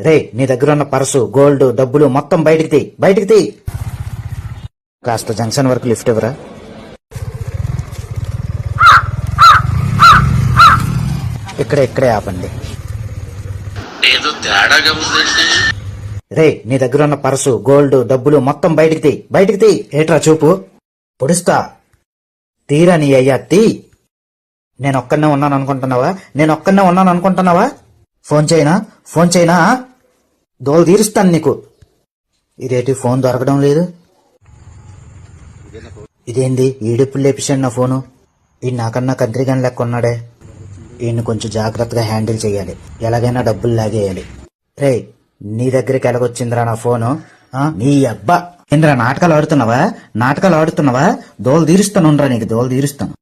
రే నీ దగ్గర ఉన్న పర్సు గోల్డ్ డబ్బులు మొత్తం బయటికి తీ బయటికి తీ కాస్త జంక్షన్ వరకు లిఫ్ట్ ఇవ్వరా? ఇక్కడే ఇక్కడే ఆపండి. ఏదో తేడాగా ఉందండి రే నీ దగ్గర ఉన్న పర్సు గోల్డ్ డబ్బులు మొత్తం బయటికి తీ బయటికి తీ ఏట్రా చూపు? పొడుస్తా. తీరా నీ అయ్యా తీ నేను ఒక్కనే ఉన్నాను అనుకుంటున్నావా నేను ఒక్కనే ఉన్నాను అనుకుంటున్నావా ఫోన్ చేయనా? ఫోన్ చేయనా? దోలు తీరుస్తాను నీకు. ఇదేంటి ఫోన్ దొరకడం లేదు? ఇదేంది? ఈడెప్పుడు లేపిస్తాడు నా ఫోను? ఈ నాకన్నా కంత్రిగాని లెక్క ఉన్నాడే. ఈయన్ని కొంచెం జాగ్రత్తగా హ్యాండిల్ చేయాలి. ఎలాగైనా డబ్బులు లాగేయాలి. రే నీ దగ్గరికి ఎలాగొచ్చిందిరా నా ఫోను? నీ అబ్బా! ఏంద్రా నాటకాలు ఆడుతున్నావా? నాటకాలు ఆడుతున్నావా? దోలు తీరుస్తానుండ్రా నీకు దోలు తీరుస్తాను.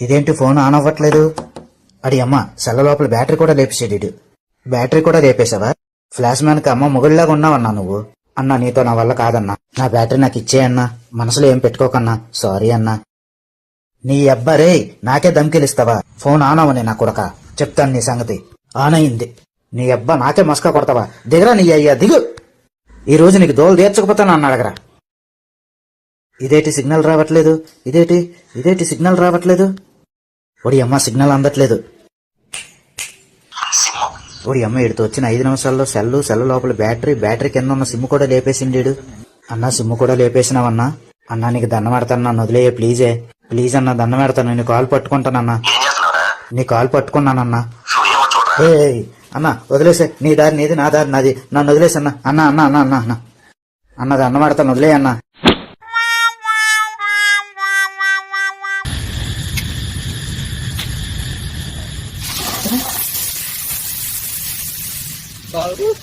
ఇదేంటి ఫోన్ ఆన్ అవ్వట్లేదు? అడి అమ్మ సెల్ల లోపల బ్యాటరీ కూడా లేపేసేడు బ్యాటరీ కూడా లేపేశావా? ఫ్లాష్ మ్యాన్కి అమ్మ మొగుళ్ళలాగా ఉన్నావన్నా నువ్వు? అన్నా నీతో నా వల్ల కాదన్నా. నా బ్యాటరీ నాకు ఇచ్చేయన్నా మనసులో ఏం పెట్టుకోకన్నా. సారీ అన్నా. నీ అబ్బారే నాకే దమ్కిలిస్తావా ఫోన్ ఆన్ అవని నా కొడక. చెప్తాను నీ సంగతి. ఆన్ అయింది. నీ అబ్బా నాకే మస్కా కొడతావా? దిగరా నీ అయ్యా దిగు! ఈ రోజు నీకు దోలు తీర్చకపోతాను అన్న అడగరా ఇదేటి సిగ్నల్ రావట్లేదు? ఇదేటి? ఇదేటి సిగ్నల్ రావట్లేదు? ఒడి అమ్మ సిగ్నల్ అందట్లేదు. ఓడి అమ్మ ఇడితో వచ్చిన ఐదు నిమిషాల్లో సెల్లు సెల్ లోపల బ్యాటరీ బ్యాటరీ కింద ఉన్న సిమ్ కూడా లేపేసిండేడు అన్నా సిమ్ కూడా లేపేసినావన్నా? అన్నా నీకు దండం పెడతాను నన్ను వదిలేయే ప్లీజే ప్లీజ్ అన్న దండం పెడతాను నీ కాల్ పట్టుకుంటానన్నా. నీ కాల్ పట్టుకున్నానన్నా. ఏ అన్న వదిలేసే నీ దారి నీది నా దారి నాది. నన్ను వదిలేసి అన్న. అన్న అన్న అన్న అన్న అన్న. అన్న పెడతాను వదిలే అన్న. Bago.